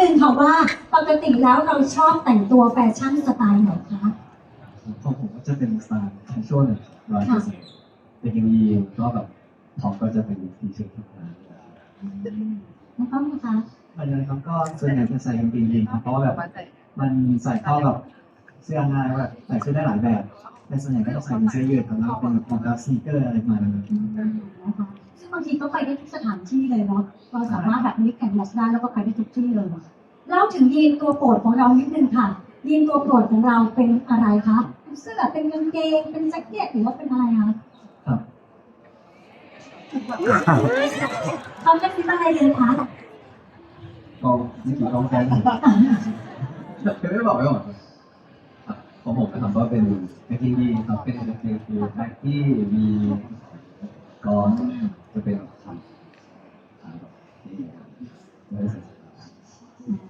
นึงค่ะว่าปกติแล้วเราชอบแต่งตัวแฟชั่นสไตล์ไหนคะของผมก็จะเป็นสไตล์แคชชวลร้อยเปอร์เซ็นต์แต่ยังมีก็แบบท็อปก็จะเป็นทีเชิ้ตทำงานแล้วก็นะคะอันนี้ครับก็ส่วนใหญ่จะใส่กางเกงยีนครับเพราะว่าแบบมันใส่เข้ากับเสื้อง่ายว่าใส่เสื้อได้หลายแบบ แต่ส่วนใหญ่ก็จะใส่เป็นเสื้อยืดครับแล้วเป็นรองเท้าสนีกเกอร์อะไรประมาณนั้นอืมนะคะซึ่งบางทีก็ไปได้ทุกสถานที่เลยเนาะเราสามารถแบบมิกแอนด์แมทช์ได้แล้วก็ไปได้ทุกที่เลยเล่าถึงยีนตัวโปรดของเรานิดนึงค่ะยีนตัวโปรดของเราเป็นอะไรคะเป็นเสื้อเป็นกางเกงเป็นแจ็คเก็ตหรือว่าเป็นอะไรคะครับเขาจะคิดอะไรเลยคะก็นี่คือกองแกงคือไม่บอกไม่บอกครับ ของผมนะครับก็เป็นกางเกงยีนครับเป็นกางเกงคือแบ็คที่มีกอนจะเป็นขาขาแบบนี้ไม่ได้ใส่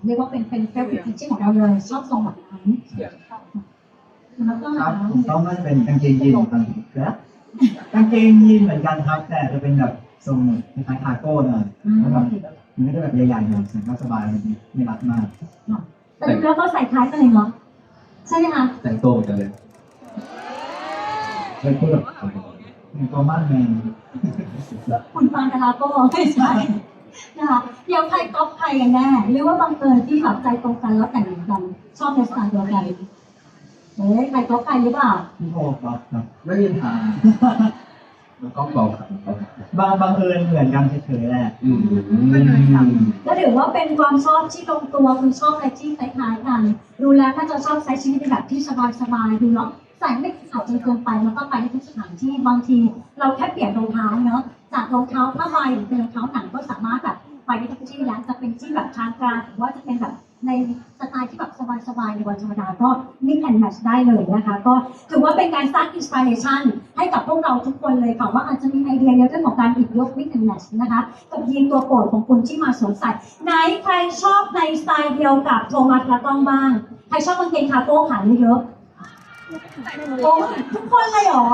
เรียกว่าเป็นเป็นเฟรนด์ฟิชของเราเลยชอบทรงแบบนั้นเสื้อแล้วก็ครับผมต้องไม่เป็นกางเกงยีนครับนะกางเกงยีนเหมือนกันครับ แต่จะเป็นแบบทรงคล้ายๆคาร์โก้หน่อยแล้วแบบมันก็จะแบบใหญ่ๆหน่อยใส่ก็สบายไม่รัดมากแต่แล้วก็ใส่คล้ายกันเลยเนาะ ใช่ไหมคะแต่งตัวเหมือนกันเลยเป็นพูดแบบเป็นตัวมั่นแมนคุณฟังกาลาโก้ไม่ใช่นะคะเดี๋ยวใครก๊อปใครกันแน่หรือว่าบังเอิญที่แบบใจตรงกันแล้วแต่งเหมือนกัน ชอบในสไตล์เดียวกันเฮ้ยใครก๊อปใครหรือเปล่าพี่โบครับครับไม่มีทาง มันก็เบาครับบางบังเอิญเหมือนกันเฉยๆแหละ อืมก็ถือว่าเป็นความชอบที่ลงตัวคือชอบอะไรที่คล้ายๆกัน ดูแล้วถ้าจะชอบใช้ชีวิตในแบบที่สบายๆดูแล้วใส่ไม่ขาดจนเกินไปแล้วก็ไปได้ทุกสถานที่บางที เราแค่เปลี่ยนรองเท้าเนอะจากรองเท้าผ้าใบหรือเป็นรองเท้าหนังก็สามารถแบบไปได้ทุกที่แล้วจะเป็นที่แบบทางการหรือว่าจะเป็นแบบในสไตล์ที่แบบสบายๆในวันธรรมดาก็มิกแอนด์แมทได้เลยนะคะ ก็ถือว่าเป็นการสร้างอินสปิเรชันให้กับพวกเราทุกคนเลยค่ะว่าอาจจะมีไอเดียในเรื่องของการหยิบยกมิกแอนด์แมทนะคะ กับยีนตัวโปรดของคุณที่มาสวมใส่ไหนใครชอบในสไตล์เดียวกับโทมัสและต้องบ้าง ใครชอบกางเกงคาโก้ขาเยอะๆโอ้ทุกคนเลยเหรอ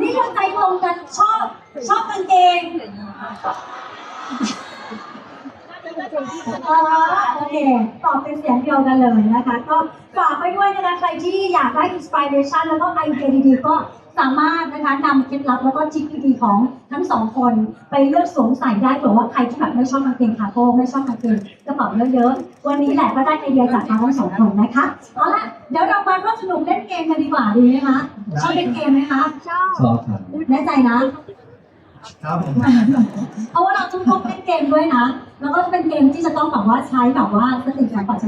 นี่คือใจตรงกันชอบชอบกางเกง อ่าโอเคตอบเป็นเสียงเดียวกันเลยนะคะ ก็ฝากไปด้วยนะคะใครที่อยากได้อินสปิเรชันแล้วก็ไอเดียดีๆก็สามารถนะคะนำเคล็ดลับแล้วก็ทริคดีๆของทั้งสองคนไปเลือกสวมใส่ได้เผื่อว่าใครที่แบบไม่ชอบกางเกงคาร์โก้ไม่ชอบกางเกงกระเป๋าเยอะๆวันนี้แหละก็ได้ไอเดียจากทั้งสองคนนะคะเอาละเดี๋ยวเรามาร่วมสนุกเล่นเกมกันดีกว่าดีไหมคะชอบเล่นเกมไหมคะชอบครับแน่ใจนะ ครับผมเพราะว่าเราต้องเล่นเกมด้วยนะ แล้วก็เป็นเกมที่จะต้องแบบว่าใช้แบบว่าสติสัมปชัญญะ